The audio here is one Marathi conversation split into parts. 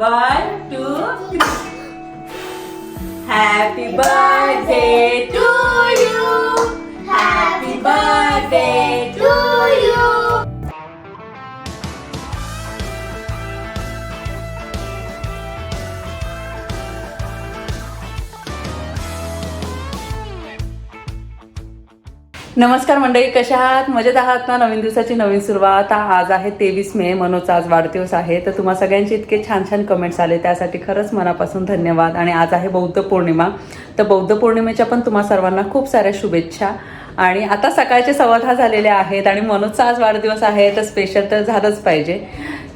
One, two, three. Happy birthday to you. Happy birthday नमस्कार मंडळी कशा आहात? मजेत आहात ना? नवीन दिवसाची नवीन सुरुवात. आज आहे तेवीस मे मनोचा आज वाढदिवस आहे. तर तुम्हा सगळ्यांचे इतके छान छान कमेंट्स आले त्यासाठी खरंच मनापासून धन्यवाद. आणि आज आहे बौद्ध पौर्णिमा. तर बौद्ध पौर्णिमेच्या पण तुम्हा सर्वांना खूप साऱ्या शुभेच्छा. आणि आता सकाळचे सव्वा दहा झालेले आहेत आणि मनोजचा आज वाढदिवस आहे तर स्पेशल तर झालंच पाहिजे.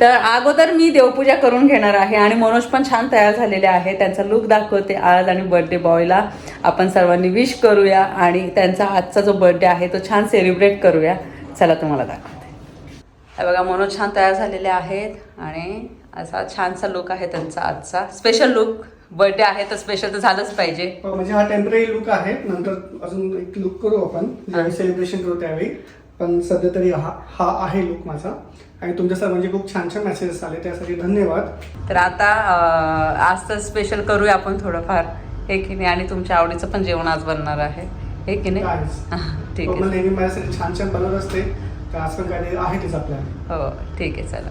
तर अगोदर मी देवपूजा करून घेणार आहे आणि मनोज पण छान तयार झालेले आहे त्यांचा लुक दाखवते आज आणि बर्थडे बॉयला आपण सर्वांनी विश करूया आणि त्यांचा आजचा जो बर्थडे आहे तो छान सेलिब्रेट करूया. चला तुम्हाला दाखवते. बघा मनोज छान तयार झालेले आहेत आणि असा छानसा लुक आहे त्यांचा आजचा. स्पेशल लुक बर्थडे आहे तर स्पेशल तर झालंच पाहिजे. हो, म्हणजे हा टेंपररी लुक आहे. नंतर अजून एक लुक करू आपण. ज्यावेळी सेलिब्रेशन करू त्यावेळी. पण सध्या तरी हा हा आहे लुक माझा. आणि तुमच्या सर्वांचे खूप छान छान मेसेजेस आले. त्यासाठी धन्यवाद. तर आता आज तर स्पेशल करूया आपण थोडंफार. हे की नाही? आणि तुमच्या आवडीचं पण जेवण आज बनणार आहे. हे की नाही? हा, ठीक कोमल आहे. नेहमी माझ्यासाठी छान छान बनवत असते. तर आज पण काहीतरी आहे तिचा प्लॅन हो ठीक आहे. चला.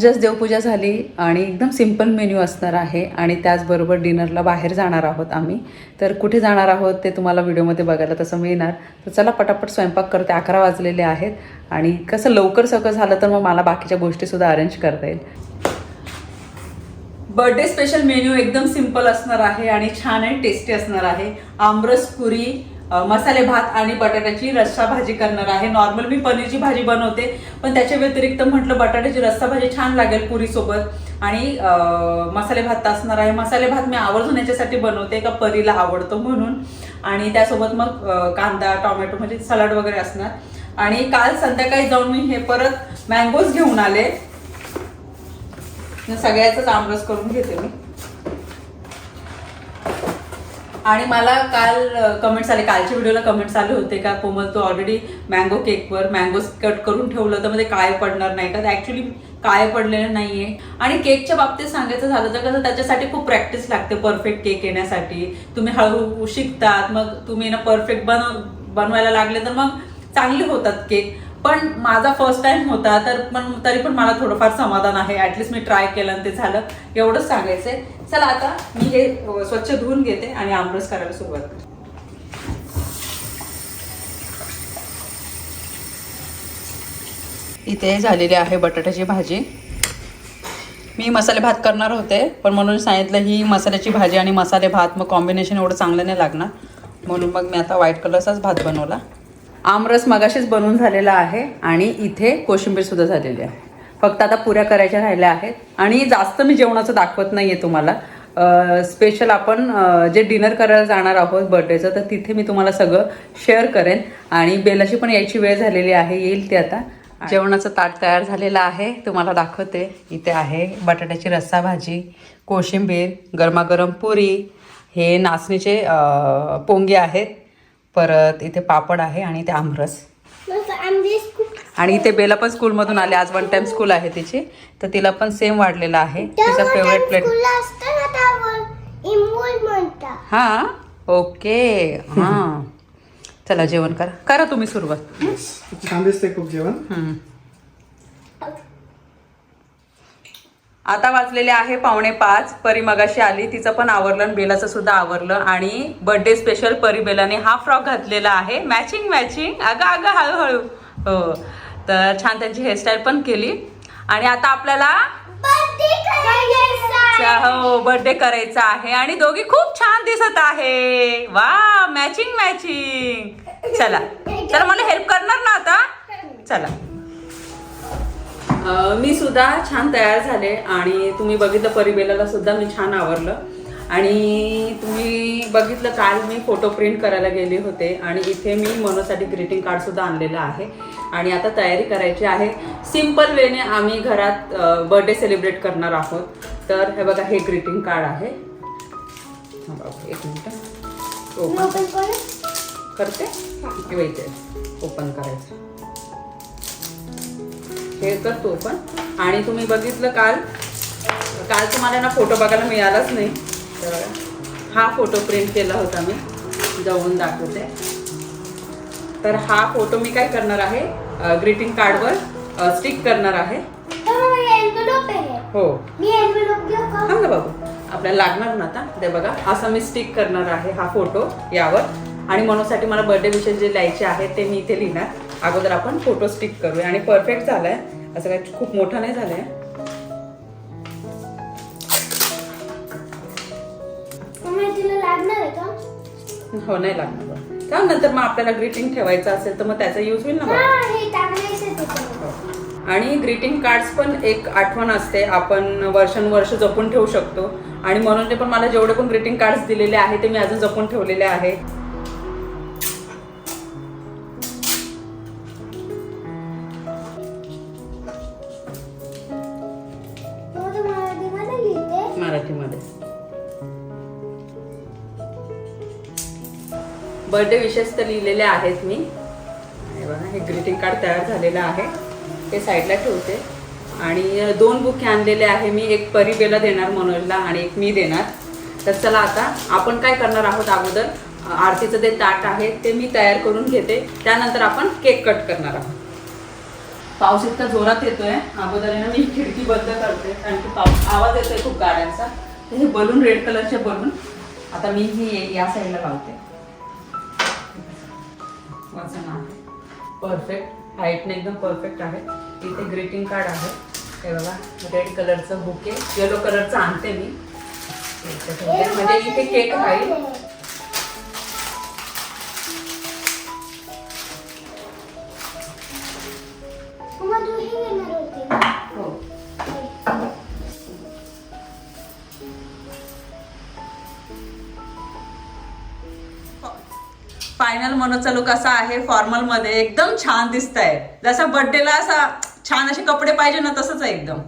जस्ट देवपूजा झाली आणि एकदम सिंपल मेन्यू असणार आहे आणि त्याचबरोबर डिनरला बाहेर जाणार आहोत आम्ही. तर कुठे जाणार आहोत ते तुम्हाला व्हिडिओमध्ये बघायला तसं मिळणार. तर चला पटापट स्वयंपाक करते अकरा वाजलेले आहेत. आणि कसं लवकर सगळं झालं तर मग मला बाकीच्या गोष्टीसुद्धा अरेंज करता येईल. बर्थडे स्पेशल मेन्यू एकदम सिंपल असणार आहे आणि छान आणि टेस्टी असणार आहे. आमरस पुरी मसाले भात आणि बटाट्याची रस्सा भाजी करणार आहे. नॉर्मल मी पनीरची भाजी बनवते पण त्याच्या व्यतिरिक्त म्हटलं बटाट्याची रस्सा भाजी छान लागेल पुरीसोबत. आणि मसाले भात असणार आहे. मसाले भात मी आवर्जून याच्यासाठी बनवते का परीला आवडतो म्हणून. आणि त्यासोबत मग कांदा टोमॅटो म्हणजे सलाड वगैरे असणार. आणि काल संध्याकाळी जाऊन मी हे परत मँगोज घेऊन आले. सगळ्याच आमरस करून घेते मी. आणि मला काल कमेंट्स आले. कालच्या व्हिडिओला कमेंट्स आले होते का कोमल तू ऑलरेडी मँगो केकवर मँगोज कट करून ठेवलं तर मध्ये म्हणजे काय पडणार नाही का? ऍक्च्युली काय पडलेलं नाहीये. आणि केकच्या बाबतीत सांगायचं झालं तर कसं त्याच्यासाठी खूप प्रॅक्टिस लागते परफेक्ट केक येण्यासाठी. तुम्ही हळूहळू शिकतात मग तुम्ही ना परफेक्ट बनव बनवायला लागले तर मग चांगले होतात केक पण माझा फर्स्ट टाइम होता तर पण तरी पण मला थोडंफार समाधान आहे. ऍटलिस्ट मी ट्राय केलं आणि ते झालं. एवढंच सांगायचंय. चला आता मी हे स्वच्छ धुवून घेते आणि आमरस करायला सुरुवात करते. इथे झालेली आहे बटाट्याची भाजी. मी मसाले भात करणार होते पण म्हणून सांगितलं ही मसाल्याची भाजी आणि मसाले भात मग कॉम्बिनेशन एवढं चांगलं नाही लागणार. म्हणून मग मी आता व्हाईट कलरचाच भात बनवला. आमरस मगाशीच बनवून झालेला आहे आणि इथे कोशिंबीरसुद्धा झालेली आहे. फक्त आता पुऱ्या करायच्या राहिल्या आहेत. आणि जास्त मी जेवणाचं दाखवत नाही आहे तुम्हाला स्पेशल आपण जे डिनर करायला जाणार आहोत बर्थडेचं तर तिथे मी तुम्हाला सगळं शेअर करेन. आणि बेलाची पण यायची वेळ झालेली आहे येईल ते आता. जेवणाचं ताट तयार झालेलं आहे. तुम्हाला दाखवते. इथे आहे बटाट्याची रस्सा भाजी कोशिंबीर गरमागरम पुरी. हे नाचणीचे पोंगे आहेत. परत इथे पापड आहे आणि ते आमरस. आणि इथे बेला पण स्कूलमधून आले. आज वन टाइम स्कूल आहे तिची. तर तिला पण सेम वाढलेला आहे. तिचा फेवरेट प्लेट हा? ओके. हा. चला जेवण करा. करा तुम्ही सुरुवात. छान दिसते खूप जेवण. आता वाजलेले आहे पावणे पाच. परी मगाशी आली तिचं पण आवरलं आणि बेलाचं सुद्धा आवरलं. आणि बर्थडे स्पेशल परी बेलाने हा फ्रॉक घातलेला आहे. मॅचिंग मॅचिंग अगं अगं हळूहळू. हो. तर छान त्यांची हेअरस्टाईल पण केली. आणि आता आपल्याला हो बर्थडे करायचा आहे. आणि दोघी खूप छान दिसत आहे. वा मॅचिंग मॅचिंग चला. चला मला हेल्प करणार ना आता? चला. मी सुद्धा छान तयार झाले आणि तुम्ही बघितलं परिबेलाला सुद्धा मी छान आवरलं. आणि तुम्ही बघितलं काल मी फोटो प्रिंट करायला गेले होते आणि इथे मी मनोसाठी ग्रीटिंग कार्ड सुद्धा आणलेलं आहे. आणि आता तयारी करायची आहे. सिंपल वेने आम्ही घरात बर्थडे सेलिब्रेट करणार आहोत. तर हे बघा हे ग्रीटिंग कार्ड आहे. एक मिनिट. ओपन ओपन करू. करते? ओपन करायचं. हे करतो ओपन आणि तुम्ही बघितलं काल काल तुम्हाला ना फोटो बघायला मिळालाच नाही. तर हा फोटो प्रिंट केला होता मी जवळून दाखवते. तर हा फोटो मी काय करणार आहे ग्रीटिंग कार्डवर स्टिक करणार आहे. हो का? थांब ना बाबू आपल्याला लागणार ना आता? ते बघा असं मी स्टिक करणार आहे हा फोटो यावर. आणि म्हणूनसाठी मला बर्थडे विषय जे लिहायचे आहेत ते मी इथे लिहिणार. अगोदर आपण फोटो स्टिक करूया. आणि परफेक्ट झालाय. असं काही खूप मोठं नाही झालंय. का? हो नाही लागणार. थांब नंतर मग आपल्याला ग्रीटिंग ठेवायचं असेल तर मग त्याचा यूज होईल ना हा आणि ग्रीटिंग कार्ड्स पण एक आठवण असते. आपण वर्षानुवर्ष जपून ठेवू शकतो. आणि म्हणून पण मला जेवढे पण ग्रीटिंग कार्ड्स दिलेले आहे ते मी अजून जपून ठेवलेले आहे बर्थडे विशेष तर लिहिलेले आहेत मी. आणि बघा हे ग्रीटिंग कार्ड तयार झालेलं आहे. ते साईडला ठेवते. आणि दोन बुके आणलेले आहे मी. एक परिबेला देणार मनोजला आणि एक मी देणार. तर चला आता आपण काय करणार आहोत अगोदर? आरतीचं जे ताट आहे ते मी तयार करून घेते. त्यानंतर आपण केक कट करणार आहोत. पाऊस इतका जोरात येतोय. अगोदर मी खिडकी बंद करते कारण की पाऊस आवाज येतोय खूप गाड्यांचा. हे बलून रेड कलरचे बलून. आता मी ही या साईडला लावते. वजन आहे. परफेक्ट हाईटने एकदम परफेक्ट आहे. इथे ग्रीटिंग कार्ड आहे. हे बघा रेड कलरचं बुके येलो कलरचं आणते मी. म्हणजे इथे केक राहील मनोचा लुक असा आहे फॉर्मलमध्ये. एकदम छान दिसत आहे जसा बर्थडेला असा छान असे कपडे पाहिजे ना तसंच आहे एकदम.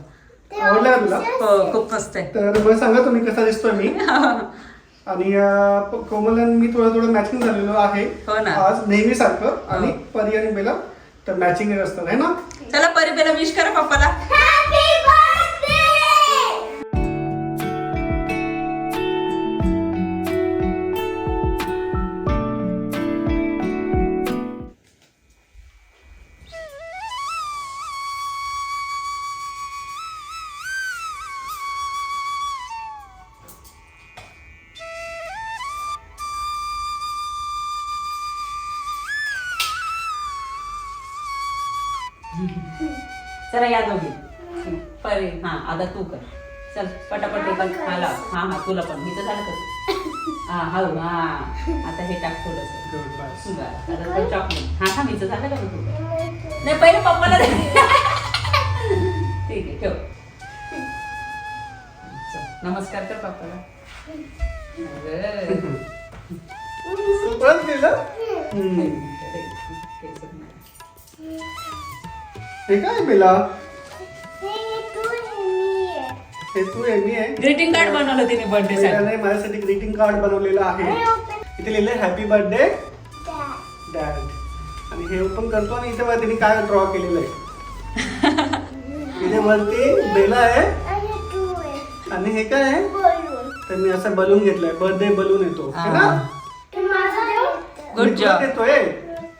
आवडलं तुला? हो खूप मस्त आहे. तर मला सांगा तुम्ही कसा दिसतोय मी. आणि अं, प- कोमल आणि मी थोडं थोडं मॅचिंग झालेलो आहे. हो ना. आज नेहमी सारखं आणि परी आणि बेला तर मॅचिंग असतं है ना? चला परिबेला विश करा पप्पाला. चला या दोघी. परी. हा आता तू कर. चल पटापट हे पण हा लाव हा हा तुला पण. मी तर झालं कसं हा हळू. हा आता हे टाक थोडस. चॉकलेट हा हा मीच झालं का तू नाही पहिले पप्पाला ठीक आहे ठेव. चल, नमस्कार कर पप्पाला. केलं हे काय बेला हे तू आहे. ग्रीटिंग कार्ड बनवलं तिने बर्थडे साठी. माझ्यासाठी ग्रीटिंग कार्ड बनवलेलं आहे. हे ओपन इथे लिहिलंय हॅपी बर्थडे डॅड आणि हे ओपन करतो आणि इथे बघा तिने काय ड्रॉ केलेलं आहे? इथे वरती बेला आहे. आणि हे काय आहे? तर मी असा बलून घेतलाय. बर्थडे बलून येतो है. ना? हा. तू माझा देऊ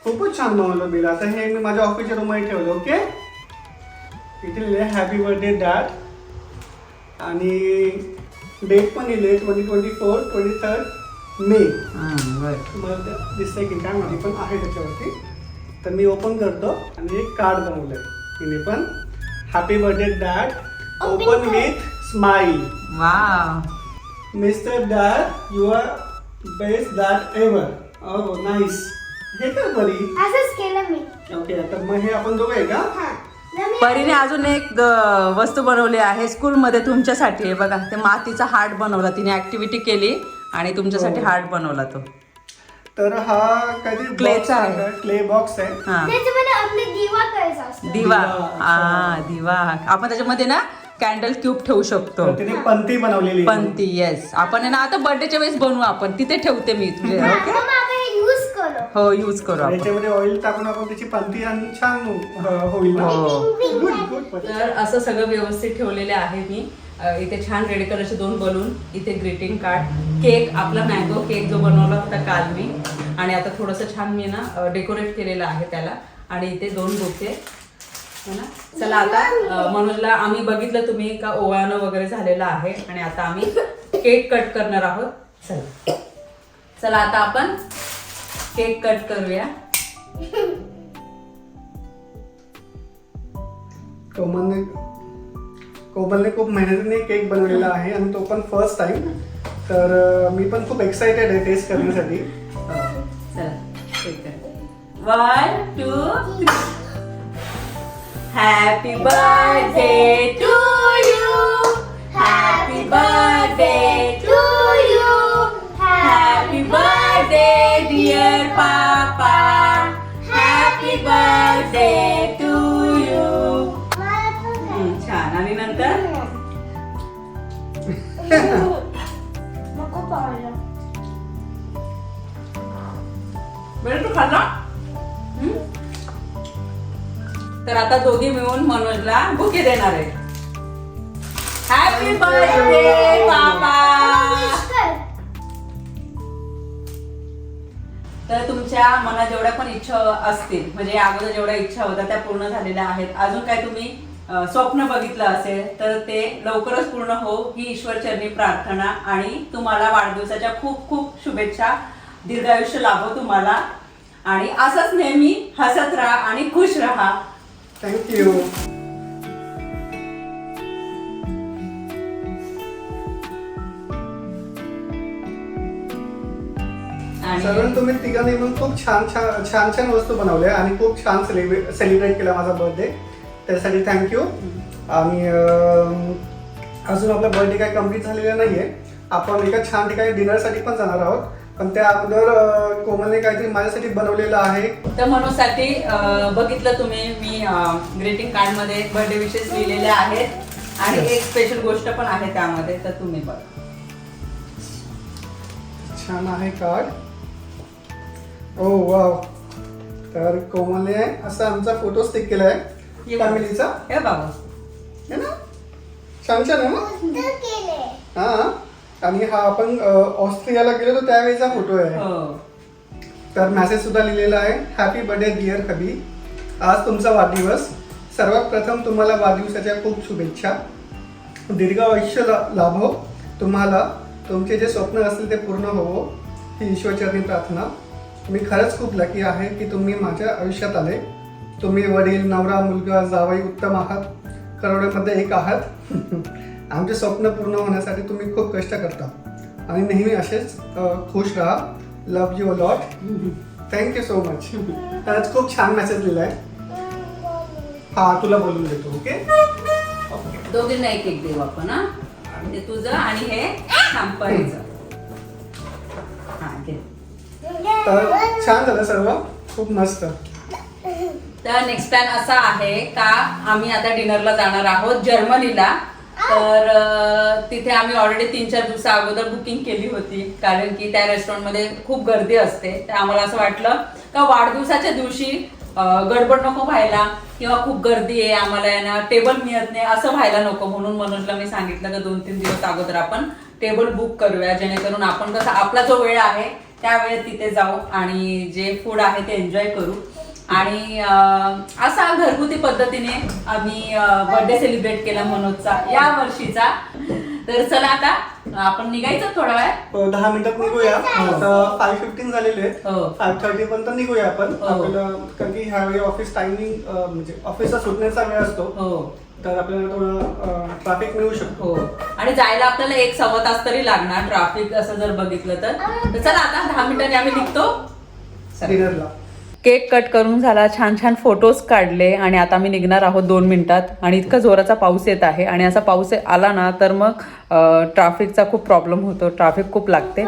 खूपच छान बनवलं बिल. आता हे मी माझ्या ऑफिसच्या रूममध्ये ठेवलं ओके इथे लिहिले हॅपी बर्थडे डॅड आणि डेट पण लिहिले twenty twenty four twenty third May मला ते दिसतंय की काय माहिती पण आहे त्याच्यावरती. तर मी ओपन करतो आणि एक कार्ड बनवलंय. तिने पण happy birthday dad open. With smile वा mister dad you are best dad ever oh nice हे काय बरी असंच केलं मी. ओके तर मग हे आपण दोघं आहे का? हा. मी परीने अजून एक वस्तू बनवली आहे स्कूलमध्ये तुमच्यासाठी. आहे बघा ते मातीचा हार्ट बनवला. तिने ऍक्टिव्हिटी केली आणि तुमच्यासाठी हो. हार्ट बनवला तो. तर हा काहीतरी Clayचा बॉक्स आहे. क्ले बॉक्स आहे. हा. त्याच्यामध्ये आपले दिवा करायचा असतो. दिवा. हा दिवा. आपण त्याच्यामध्ये ना कॅन्डल ट्यूब ठेवू शकतो. तर तिने पंथी बनवलेली आहे. पंती येस आपण आहे ना आता बर्थडेच्या वेळेस बनवू आपण. तिथे ठेवते मी तुझे ओके हे यूज करू हो यूज करू आपण याच्यामध्ये ऑइल टाकून आपण त्याची पंथी आणि छान अं, होईल हो. गुड गुड तर असं सगळं व्यवस्थित ठेवलेले आहे मी. अ, इथे छान रेड कलरचे दोन बलून इथे ग्रीटिंग कार्ड केक आपला मँगो केक जो बनवला होता काल मी. आणि आता थोडंसं छान मी ना डेकोरेट केलेलं आहे त्याला. आणि इथे दोन बुके. है ना? चला आता अ, मनोजला आम्ही बघितलं तुम्ही का ओवाळणं वगैरे झालेलं आहे. आणि आता आम्ही केक कट करणार आहोत. चला. चला आता आपण केक कट करूया. कोमलने कोमलने खूप मेहनतीने केक बनवलेला आहे आणि तो पण फर्स्ट टाइम तर मी पण खूप एक्साइटेड आहे टेस्ट करण्यासाठी. चला one two happy birthday to you happy birthday to you happy birthday dear papa happy birthday to you छान. आणि नंतर? नको पाहिलं. बरं तू खाल्ला? हम्म? तर आता दोघी मिळून मनोजला बुके देणार आहे. हॅपी बर्थडे बाबा तर तुमच्या मनात जेवढ्या पण इच्छा असतील म्हणजे या अगोदर जेवढ्या इच्छा होत्या त्या पूर्ण झालेल्या आहेत. अजून काय तुम्ही स्वप्न बघितलं असेल तर ते लवकरच पूर्ण हो ही ईश्वरचरणी प्रार्थना आणि तुम्हाला वाढदिवसाच्या खूप खूप शुभेच्छा. दीर्घायुष्य लाभो तुम्हाला. आणि असंच नेहमी हसत राहा आणि खुश राहा. थँक्यू आणि तुम्ही तिघांनी पण खूप छान छान छान छान वस्तू बनवल्या आणि खूप छान सेलिब्रेट सेलिब्रेट केला माझा बर्थडे त्यासाठी थँक्यू आणि अं, अजून आपला बर्थडे काही कंप्लीट झालेला नाहीये. आपण एका छान ठिकाणी डिनरसाठी पण जाणार आहोत. पण त्या अगोदर अं, कोमलने काहीतरी माझ्यासाठी बनवलेलं आहे. तर मनोसाठी अं, बघितलं तुम्ही मी ग्रीटिंग कार्डमध्ये बर्थडे विशेष लिहिलेले आहेत. आणि एक स्पेशल गोष्ट पण आहे त्यामध्ये तर तुम्ही बघा. छान आहे कार्ड ओ वाव. तर कोमलने असा आमचा फोटो स्टिक केला आहे फॅमिलीचा. हे बाबा है ना? छान छान आहे ना? हा आणि हा आपण अ, ऑस्ट्रेलियाला गेलो होतो त्यावेळीचा फोटो आहे. हो. तर मेसेज सुद्धा लिहिलेला आहे. हॅपी बर्थडे डिअर हबी आज तुमचा वाढदिवस. सर्वात प्रथम तुम्हाला वाढदिवसाच्या खूप शुभेच्छा. दीर्घ आयुष्य ला- लाभो. तुम्हाला तुमचे जे स्वप्न असतील ते पूर्ण होवो. ही ईश्वरचरणी प्रार्थना. मी खरंच खूप लकी आहे की तुम्ही माझ्या आयुष्यात आले. तुम्ही वडील नवरा मुलगा जावई उत्तम आहात. करोडोमध्ये एक आहात. आमचे स्वप्न पूर्ण होण्यासाठी तुम्ही खूप कष्ट करता. आणि नेहमी असेच खुश राहा. Love you lot thank you so much खरंच खूप छान मेसेज लिहिलाय हा तुला बोलून देतो ओके दोघींना एक एक देऊ आपण हा? म्हणजे तुझं आणि हे थांपायचं हा घे. तर छान झालं सर्व. खूप मस्त. तर नेक्स्ट प्लॅन असा आहे का आम्ही आता डिनरला जाणार आहोत जर्मनीला. तर तिथे आम्ही ऑलरेडी तीन चार दिवसा अगोदर बुकिंग केली होती. कारण की त्या रेस्टॉरंटमध्ये खूप गर्दी असते. तर आम्हाला असं वाटलं का वाढदिवसाच्या दिवशी गडबड नको व्हायला किंवा खूप गर्दी आहे आम्हाला यांना ना टेबल मिळत नाही असं व्हायला नको. म्हणून मनोजला मी सांगितलं का दोन तीन दिवस अगोदर आपण टेबल बुक करूया. जेणेकरून आपण कसं आपला जो वेळ आहे त्या वेळेत तिथे जाऊ आणि जे फूड आहे ते एन्जॉय करू. आणि असा घरगुती पद्धतीने आम्ही बर्थडे सेलिब्रेट केला मनोजचा या वर्षीचा. तर चला आता आपण निघायचं थोडा वेळ. अ, दहा मिनिटात निघूया. फाईव्ह फिफ्टीन झालेले आहेत. हो. फाईव्ह थर्टी पर्यंत निघूया आपण. हो. आपल्याला कारण की ह्यावेळी ऑफिस टायमिंग म्हणजे ऑफिसचा सुटण्याचा वेळ असतो. हो. तर आपल्याला थोडं ट्रॅफिक मिळू शकतो. हो. आणि जायला आपल्याला एक सव्वा तास तरी लागणार ट्रॅफिक असं जर बघितलं तर. तर चला आता दहा मिनिटांनी आम्ही निघतो. चला. डिनरला केक कट करून झाला छान छान फोटोज काढले आणि आता आम्ही निघणार आहोत दोन मिनिटात. आणि इतका जोराचा पाऊस येत आहे आणि असा पाऊस आला ना तर मग ट्रॅफिकचा खूप प्रॉब्लेम होतो. ट्रॅफिक खूप लागते.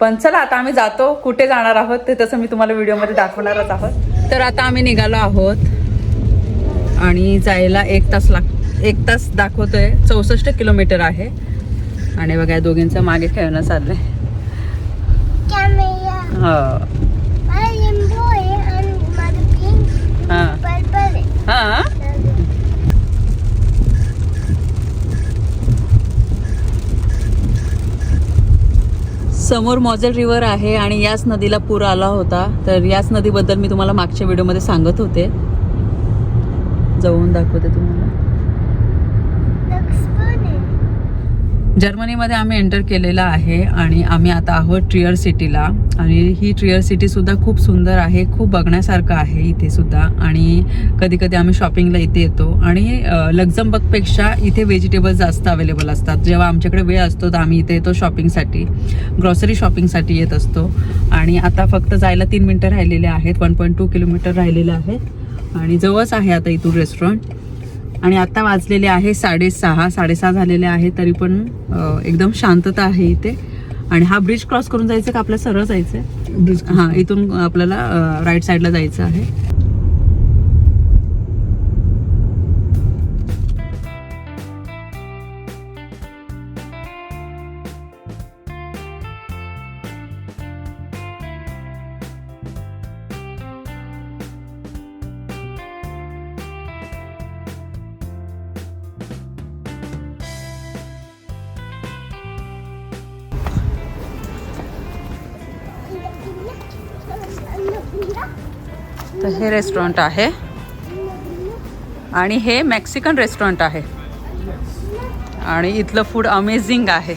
पण चला आता आम्ही जातो. कुठे जाणार आहोत ते तसं मी तुम्हाला व्हिडिओमध्ये दाखवणारच आहोत. तर आता आम्ही निघालो आहोत. आणि जायला एक तास लाग एक तास दाखवतोय. चौसष्ट किलोमीटर आहे. आणि बघा या दोघींचं मागे खेळणं चाललंय. हो. हा. हा? समोर मॉझल रिव्हर आहे आणि याच नदीला पूर आला होता. तर याच नदीबद्दल मी तुम्हाला मागच्या व्हिडिओमध्ये सांगत होते. जाऊन दाखवते तुम्हाला. जर्मनीमध्ये आम्ही एंटर केलेला आहे आणि आम्ही आता आहोत ट्रियर सिटीला. आणि ही ट्रियर सिटीसुद्धा खूप सुंदर आहे खूप बघण्यासारखं आहे इथे सुद्धा. आणि कधी कधी आम्ही शॉपिंगला इथे येतो. आणि अ, लक्झमबर्गपेक्षा इथे व्हेजिटेबल्स जास्त अवेलेबल असतात. जेव्हा आमच्याकडे वेळ असतो तर आम्ही इथे येतो शॉपिंगसाठी. ग्रॉसरी शॉपिंगसाठी येत असतो. आणि आता फक्त जायला तीन मिनटं राहिलेले आहेत. वन पॉईंट टू किलोमीटर राहिलेले आहेत. आणि जवळच आहे आता इथून रेस्टॉरंट आणि आता वाजलेले आहे साडेसहा साडेसहा झालेले आहे तरी पण एकदम शांतता आहे इथे. आणि हा ब्रिज क्रॉस करून जायचं का? आपल्याला सरळ जायचं हां इथून आपल्याला राईट साईडला जायचं आहे. हे रेस्टॉरंट आहे. आणि हे मेक्सिकन रेस्टॉरंट आहे. आणि इथलं फूड अमेझिंग आहे.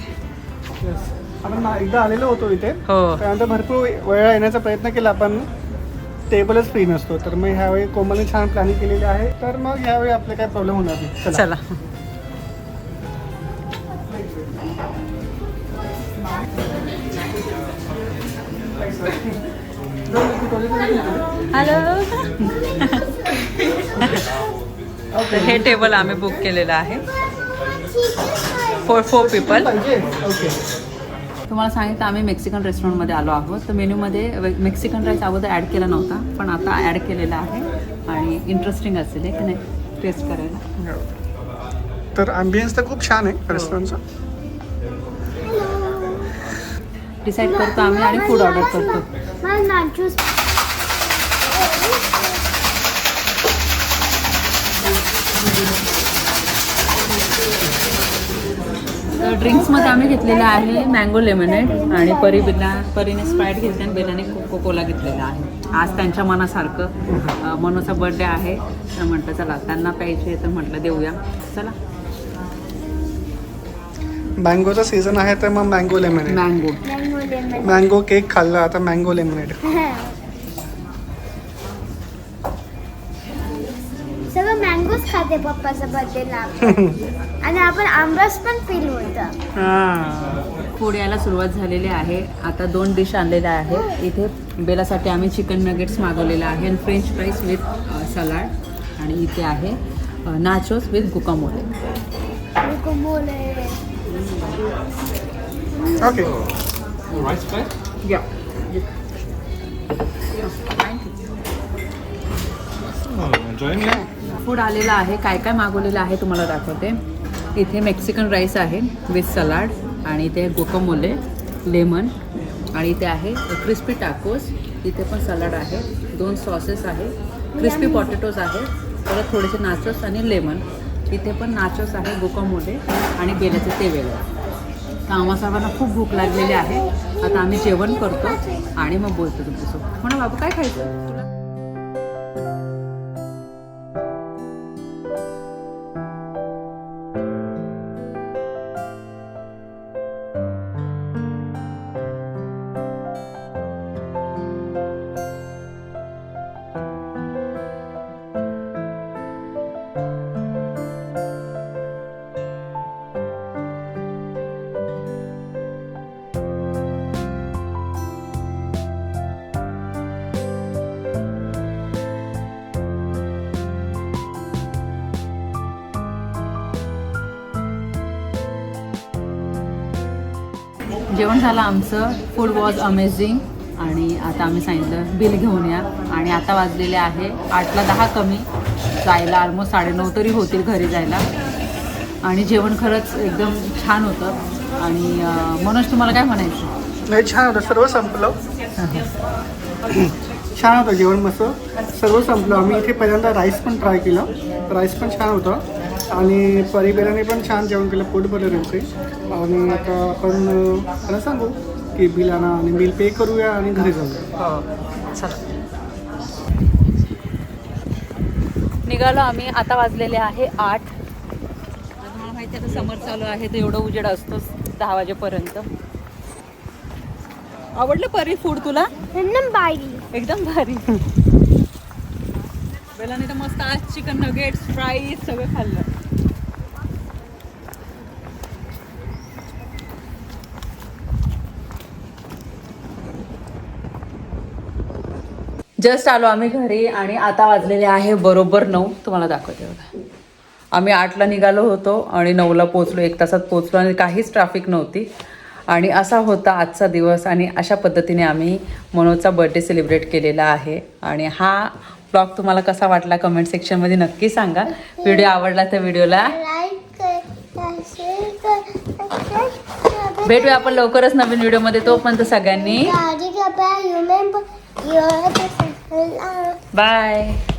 आपण एकदा आलेलो होतो इथे. हो. त्यानंतर भरपूर वेळा येण्याचा प्रयत्न केला पण टेबलच फ्री नसतो. तर मग ह्यावेळी कोमलने छान प्लॅनिंग केलेली आहे. तर मग ह्यावेळी आपले काही प्रॉब्लेम होणार नाही. चला. चला. हॅलो हे टेबल आम्ही बुक केलेलं आहे. फॉर फोर पीपल ओके तुम्हाला सांगितलं आम्ही मेक्सिकन रेस्टॉरंटमध्ये आलो आहोत. तर मेन्यूमध्ये मेक्सिकन राईस अगोदर ॲड केला नव्हता पण आता ॲड केलेला आहे आणि इंटरेस्टिंग असेल हे की नाही? टेस्ट करायला. तर अँबियन्स तर खूप छान आहे रेस्टॉरंटचा डिसाईड करतो आम्ही आणि फूड ऑर्डर करतो मला नाचूस तर ड्रिंक्समध्ये आम्ही घेतलेलं आहे मँगो लेमनेड आणि परी बिल्ला परीने स्प्राईट घेतली आणि बिर्याणी कोको कोला घेतलेला आहे. आज त्यांच्या मनासारखं मनोचा बर्थडे आहे. तर म्हटलं चला त्यांना प्यायचे तर म्हटलं देऊया. चला. मँगोचा सीझन आहे तर मग mango lemonade mango mango cake खाल्ला आता मँगो लेमनेड खाते पप्पाचा बर्थडेला आणि आपण आंबरस पण फील होतं. फूड यायला सुरुवात झालेली आहे. आता दोन डिश आणलेल्या आहेत. इथे बेलासाठी आम्ही चिकन नगेट्स मागवलेलं आहे आणि फ्रेंच फ्राईज विथ सलाड आणि इथे आहे नाचोस विथ गुकामोले. ओके या फूड आलेलं आहे काय काय मागवलेलं आहे तुम्हाला दाखवते. इथे मेक्सिकन राईस आहे विथ सलाड आणि इथे गोकमोले लेमन आणि इथे आहे क्रिस्पी टाकोस इथे पण सलाड आहे दोन सॉसेस आहे क्रिस्पी पॉटॅटोज आहे परत थोडेसे नाचोस आणि लेमन इथे पण नाचोस आहे गोकमोले आणि बेल्याचे ते वेगळं. तर आम्हा सर्वांना खूप भूक लागलेली आहे. आता आम्ही जेवण करतो आणि मग बोलतो तुमच्यासोबत. म्हणा बाबू काय खायचं? जेवण झालं आमचं. फूड वॉज अमेझिंग आणि आता आम्ही सांगितलं बिल घेऊन या. आणि आता वाजलेले आहे आठला दहा कमी. जायला ऑलमोस्ट साडेनऊ तरी होतील घरी जायला. आणि जेवण खरंच एकदम छान होतं. आणि मनोज तुम्हाला काय म्हणायचं? नाही छान होतं. सर्व संपलं. छान होतं जेवण मस्त. सर्व संपलं. आम्ही इथे पहिल्यांदा राईस पण ट्राय केलं. राईस पण छान होतं. आणि परिबेराने पण छान जेवण केलं पोट भरलं त्यांचे. आणि आता आपण अं, त्यांना सांगू की बिल आणा आणि बिल पे करूया आणि घरी जाऊया. हो चला. निघालो आम्ही आता वाजलेले आहे आठ. तुम्हाला माहिती आहे आता समर चालू आहे तर एवढं उजेड असतोच दहा वाजेपर्यंत. आवडलं परी फूड तुला? एकदम बाई एकदम भारी. बेलाने तर मस्त आज चिकन नगेट्स फ्राईज सगळं खाल्लं. जस्ट आलो आम्ही घरी आणि आता वाजलेले आहे बरोबर नऊ. तुम्हाला दाखवते बघा. आम्ही आठला निघालो होतो आणि नऊला पोचलो एक तासात पोचलो आणि काहीच ट्रॅफिक नव्हती. आणि असा होता आजचा दिवस आणि अशा पद्धतीने आम्ही मनोजचा बर्थडे सेलिब्रेट केलेला आहे. आणि हा ब्लॉग तुम्हाला कसा वाटला कमेंट सेक्शनमध्ये नक्की सांगा. व्हिडिओ आवडला तर व्हिडिओला भेटूया आपण लवकरच नवीन व्हिडिओमध्ये तो पण सगळ्यांनी गाडी